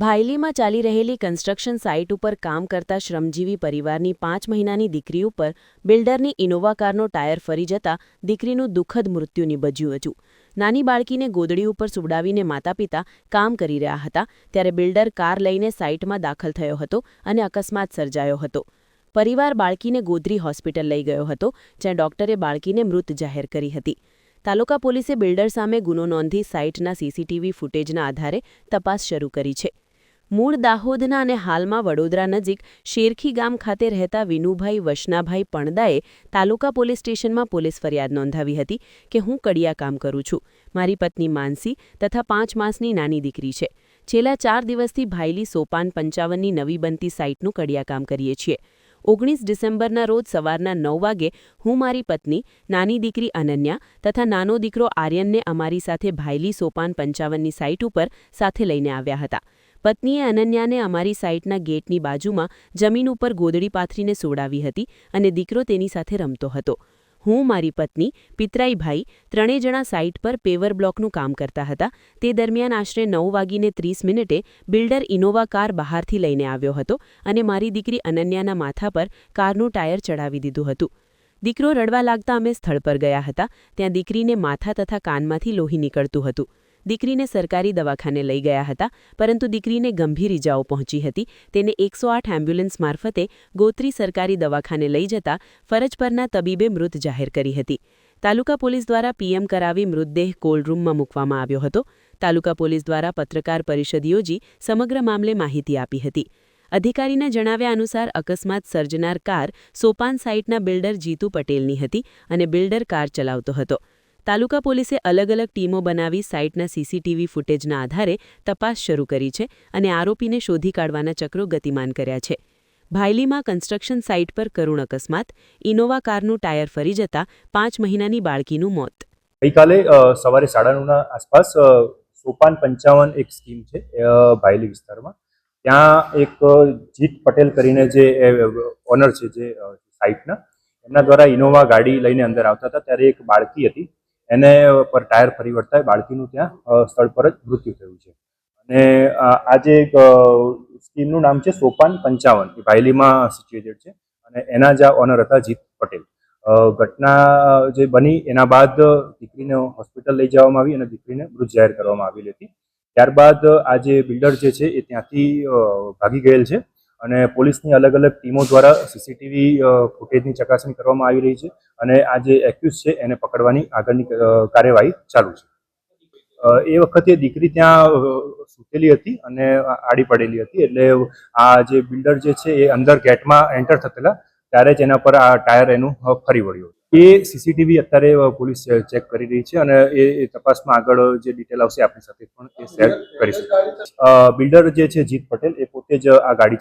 ભાયલીમાં ચાલી રહેલી construction site ઉપર કામ કરતા શ્રમજીવી પરિવારની પાંચ મહિનાની દીકરી ઉપર બિલ્ડરની ઇનોવા કારનો ટાયર ફરી જતા દીકરીનું દુઃખદ મૃત્યુ નિબજ્યું હતું. નાની બાળકીને ગોદડી ઉપર સુવડાવીને માતાપિતા કામ કરી રહ્યા હતા, ત્યારે બિલ્ડર કાર લઈને સાઇટમાં દાખલ થયો હતો અને અકસ્માત સર્જાયો હતો. પરિવાર બાળકીને ગોધરી હોસ્પિટલ લઈ ગયો હતો, જ્યાં ડોક્ટરે બાળકીને મૃત જાહેર કરી હતી. તાલુકા પોલીસે બિલ્ડર સામે ગુનો નોંધી સાઇટના સીસીટીવી ફૂટેજના આધારે તપાસ શરૂ કરી છે. મૂળ દાહોદના અને હાલમાં વડોદરા નજીક શેરખી ગામ ખાતે રહેતા વિનુભાઈ વશનાભાઈ પણદાએ તાલુકા પોલીસ સ્ટેશનમાં પોલીસ ફરિયાદ નોંધાવી હતી કે હું કડિયા કામ કરું છું. મારી પત્ની માનસી તથા પાંચ માસની નાની દીકરી છે. છેલ્લા ચાર દિવસથી ભાઈલી સોપાન પંચાવનની નવી બનતી સાઇટનું કડિયા કામ કરીએ છીએ. ઓગણીસ ડિસેમ્બરના રોજ સવારના નવ વાગે હું મારી પત્ની, નાની દીકરી અનન્યા તથા નાનો દીકરો આર્યનને અમારી સાથે ભાયલી સોપાન પંચાવનની સાઇટ ઉપર સાથે લઈને આવ્યા હતા. પત્નીએ અનન્યાને અમારી સાઇટના ગેટની બાજુમાં જમીન ઉપર ગોદડી પાથરીને સોડાવી હતી અને દીકરો તેની સાથે રમતો હતો. હું, મારી પત્ની પિતરાઈભાઈ ત્રણેય જણા સાઇટ પર પેવર બ્લોકનું કામ કરતા હતા. તે દરમિયાન આશરે નવ વાગીને ત્રીસ મિનિટે બિલ્ડર ઇનોવા કાર બહારથી લઈને આવ્યો હતો અને મારી દીકરી અનન્યાના માથા પર કારનું ટાયર ચડાવી દીધું હતું. દીકરો રડવા લાગતા અમે સ્થળ પર ગયા હતા. ત્યાં દીકરીને માથા તથા કાનમાંથી લોહી નીકળતું હતું. દીકરીને સરકારી દવાખાને લઈ ગયા હતા, પરંતુ દીકરીને ગંભીર ઇજાઓ પહોંચી હતી. તેને એકસો આઠ એમ્બ્યુલન્સ મારફતે ગોત્રી સરકારી દવાખાને લઈ જતા ફરજ પરના તબીબે મૃત જાહેર કરી હતી. તાલુકા પોલીસ દ્વારા પીએમ કરાવી મૃતદેહ કોલ્ડરૂમમાં મૂકવામાં આવ્યો હતો. તાલુકા પોલીસ દ્વારા પત્રકાર પરિષદ યોજી સમગ્ર મામલે માહિતી આપી હતી. અધિકારીના જણાવ્યા અનુસાર અકસ્માત સર્જનાર કાર સોપાન સાઇટના બિલ્ડર જીતુ પટેલની હતી અને બિલ્ડર કાર ચલાવતો હતો. તાલુકા પોલીસે અલગ અલગ ટીમો બનાવી સાઇટના સીસીટીવી ફૂટેજના આધારે તપાસ શરૂ કરી છે અને આરોપીને શોધી કાઢવાના ચક્રો ગતિમાન કર્યા છે. ભાયલીમાં કન્સ્ટ્રક્શન સાઇટ પર કરુણ અકસ્માત, ઇનોવા કારનું ટાયર ફરી જતા પાંચ મહિનાની બાળકીનું મોત. ગઈકાલે સવારે સાડા નવના આસપાસ સોપાન પંચાવન એક સ્કીમ છે ભાયલી વિસ્તારમાં. ત્યાં એક જીત પટેલ કરીને જે ઓનર છે જે સાઇટના, એમના દ્વારા ઇનોવા ગાડી લઈને અંદર આવતા હતા. ત્યારે એક બાળકી હતી એને પર ટાયર ફરી વળતા બાળકીનું ત્યાં સ્થળ પર જ મૃત્યુ થયું છે. અને આજે એક, સ્કીમનું નામ છે સોપાન પંચાવન એ ભાયલીમાં સિચ્યુએટેડ છે અને એના જ ઓનર હતા જીત પટેલ. ઘટના જે બની એના બાદ દીકરીને હોસ્પિટલ લઈ જવામાં આવી અને દીકરીને મૃત જાહેર કરવામાં આવેલી હતી. ત્યારબાદ આ જે બિલ્ડર જે છે એ ત્યાંથી ભાગી ગયેલ છે. અને પોલીસની અલગ અલગ ટીમો દ્વારા સીસીટીવી ફૂટેજની ચકાસણી કરવામાં આવી રહી છે અને આ જે એક્યુઝ છે એને પકડવાની આગળની કાર્યવાહી ચાલુ છે. એ વખતે દીકરી ત્યાં સૂતેલી હતી અને આડી પડેલી હતી એટલે આ જે બિલ્ડર જે છે એ અંદર ગેટમાં એન્ટર થતેલા ત્યારે જ એના પર આ ટાયર એનું ફરી વળ્યું. એ સીસીટીવી અત્યારે પોલીસ ચેક કરી રહી છે અને એ તપાસમાં આગળ જે ડિટેલ આવશે આપણી સાથે પણ એ શેર કરીશું. બિલ્ડર જે છે જીત પટેલ એ પોતે જ આ ગાડી